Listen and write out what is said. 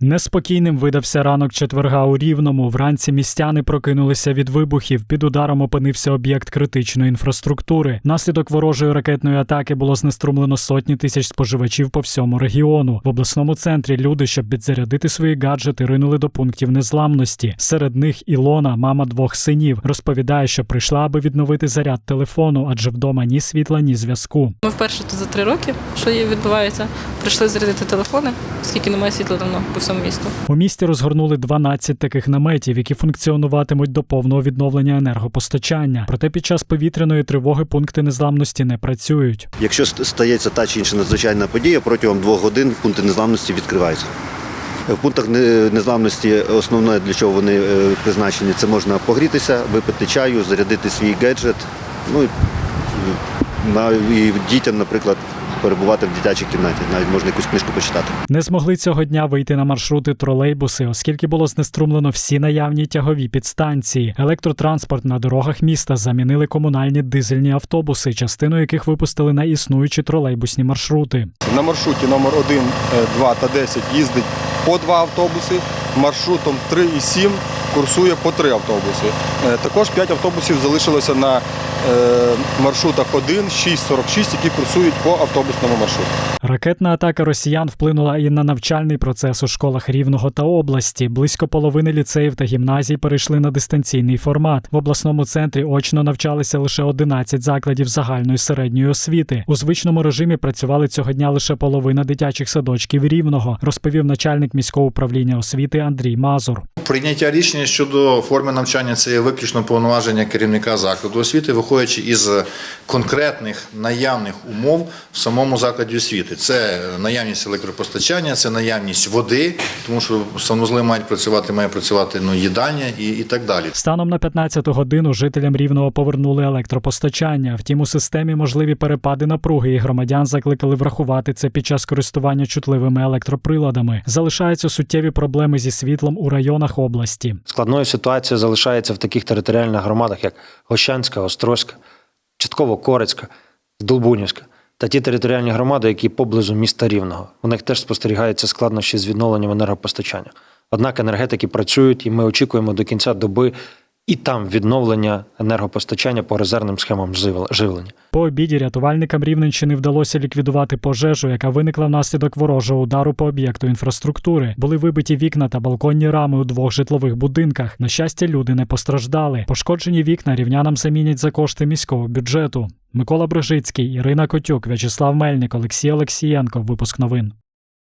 Неспокійним видався ранок четверга у Рівному. Вранці містяни прокинулися від вибухів. Під ударом опинився об'єкт критичної інфраструктури. Наслідок ворожої ракетної атаки було знеструмлено сотні тисяч споживачів по всьому регіону. В обласному центрі люди, щоб підзарядити свої гаджети, ринули до пунктів незламності. Серед них Ілона, мама двох синів, розповідає, що прийшла, аби відновити заряд телефону, адже вдома ні світла, ні зв'язку. Ми вперше тут за три роки, що є відбувається, прийшли зарядити телефони, оскільки немає світла давно всьому місту. У місті розгорнули 12 таких наметів, які функціонуватимуть до повного відновлення енергопостачання. Проте під час повітряної тривоги пункти незламності не працюють. Якщо стається та чи інша надзвичайна подія, протягом двох годин пункти незламності відкриваються. В пунктах незламності основне для чого вони е, призначені, це можна погрітися, випити чаю, зарядити свій гаджет. Ну і, на- і дітям, наприклад, перебувати в дитячій кімнаті. Навіть можна якусь книжку почитати. Не змогли цього дня вийти на маршрути тролейбуси, оскільки було знеструмлено всі наявні тягові підстанції. Електротранспорт на дорогах міста замінили комунальні дизельні автобуси, частину яких випустили на існуючі тролейбусні маршрути. На маршруті номер 1, 2 та 10 їздить по два автобуси. Маршрутом 3 і 7 курсує по три автобуси. Е, Також 5 автобусів залишилося на е, маршрутах 1, 6, 46, які курсують по автобусному маршруту. Ракетна атака росіян вплинула і на навчальний процес у школах Рівного та області. Близько половини ліцеїв та гімназій перейшли на дистанційний формат. В обласному центрі очно навчалися лише 11 закладів загальної середньої освіти. У звичному режимі працювали цього дня лише половина дитячих садочків Рівного, розповів начальник міського управління освіти Андрій Мазур. Прийняття рішення щодо форми навчання це є виключно повноваження керівника закладу освіти, виходячи із конкретних наявних умов в самому закладі освіти. Це наявність електропостачання, це наявність води, тому що санузли мають працювати, має працювати ну, їдальня і, і так далі. Станом на 15 годину жителям Рівного повернули електропостачання. Втім, у системі можливі перепади напруги, і громадян закликали врахувати це під час користування чутливими електроприладами. Залишаються суттєві проблеми зі світлом у районах області. Складною ситуацією залишається в таких територіальних громадах, як Гощанська, Острозька, частково Корецька, Долбунівська та ті територіальні громади, які поблизу міста Рівного. У них теж спостерігаються складнощі з відновленням енергопостачання. Однак енергетики працюють, і ми очікуємо до кінця доби і там відновлення енергопостачання по резервним схемам живлення. По обіді рятувальникам Рівненщини вдалося ліквідувати пожежу, яка виникла внаслідок ворожого удару по об'єкту інфраструктури. Були вибиті вікна та балконні рами у двох житлових будинках. На щастя, люди не постраждали. Пошкоджені вікна рівнянам замінять за кошти міського бюджету. Микола Брижицький, Ірина Котюк, В'ячеслав Мельник, Олексій Олексієнко. Випуск новин.